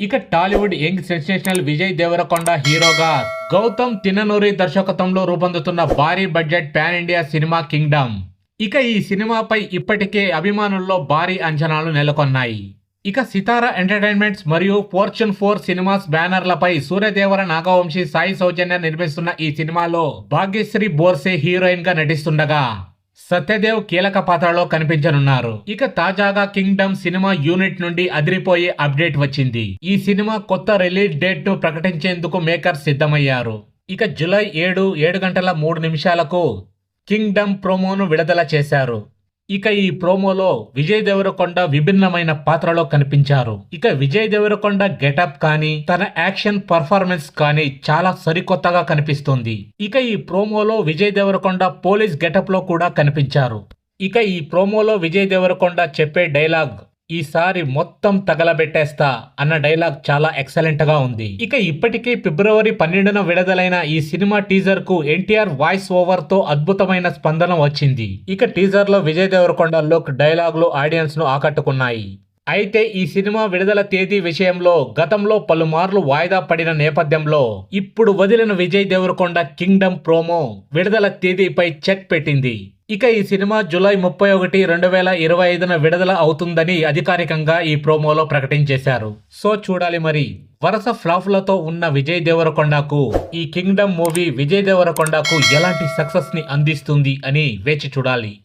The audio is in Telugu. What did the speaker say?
ఇక Tollywood young sensational Vijay Deverakonda హీరోగా గౌతమ్ తిననూరి దర్శకత్వంలో రూపొందుతున్న భారీ budget pan India cinema Kingdom. ఇక ఈ సినిమాపై ఇప్పటికే అభిమానుల్లో భారీ అంచనాలు నెలకొన్నాయి. ఇక సితారా ఎంటర్టైన్మెంట్స్ మరియు ఫోర్చ్యూన్ ఫోర్ సినిమాస్ బ్యానర్లపై సూర్యదేవర నాగవంశీ సాయి సౌజన్య నిర్మిస్తున్న ఈ సినిమాలో భాగ్యశ్రీ బోర్సే హీరోయిన్గా నటిస్తుండగా సత్యదేవ్ కీలక పాత్రలో కనిపించనున్నారు. ఇక తాజాగా కింగ్డమ్ సినిమా యూనిట్ నుండి అదిరిపోయే అప్డేట్ వచ్చింది. ఈ సినిమా కొత్త రిలీజ్ డేట్ను ప్రకటించేందుకు మేకర్స్ సిద్ధమయ్యారు. ఇక జులై ఏడు ఏడు గంటల మూడు నిమిషాలకు కింగ్డమ్ ప్రోమోను విడుదల చేశారు. ఇక ఈ ప్రోమోలో విజయ్ దేవరకొండ విభిన్నమైన పాత్రలో కనిపించారు. ఇక విజయ్ దేవరకొండ గెటప్ కానీ తన యాక్షన్ పర్ఫార్మెన్స్ కానీ చాలా సరికొత్తగా కనిపిస్తుంది. ఇక ఈ ప్రోమోలో విజయ్ దేవరకొండ పోలీస్ గెటప్లో కూడా కనిపించారు. ఇక ఈ ప్రోమోలో విజయ్ దేవరకొండ చెప్పే డైలాగ్ ఈసారి మొత్తం తగలబెట్టేస్తా అన్న డైలాగ్ చాలా ఎక్సలెంట్గా ఉంది. ఇక ఇప్పటికే ఫిబ్రవరి పన్నెండున విడుదలైన ఈ సినిమా టీజర్కు ఎన్టీఆర్ వాయిస్ ఓవర్తో అద్భుతమైన స్పందన వచ్చింది. ఇక టీజర్లో విజయ్ దేవరకొండ లుక్ డైలాగులు ఆడియన్స్ను ఆకట్టుకున్నాయి. అయితే ఈ సినిమా విడుదల తేదీ విషయంలో గతంలో పలుమార్లు వాయిదా పడిన నేపథ్యంలో ఇప్పుడు వదిలిన విజయ్ దేవరకొండ కింగ్డమ్ ప్రోమో విడుదల తేదీపై చెక్ పెట్టింది. ఇక ఈ సినిమా జూలై ముప్పై ఒకటి రెండు వేల ఇరవై ఐదున విడుదల అవుతుందని అధికారికంగా ఈ ప్రోమోలో ప్రకటించేశారు. సో చూడాలి మరి. వరుస ఫ్లాఫ్లతో ఉన్న విజయ్ దేవరకొండకు ఈ కింగ్డమ్ మూవీ విజయ్ దేవరకొండకు ఎలాంటి సక్సెస్ని అందిస్తుంది అని వేచి చూడాలి.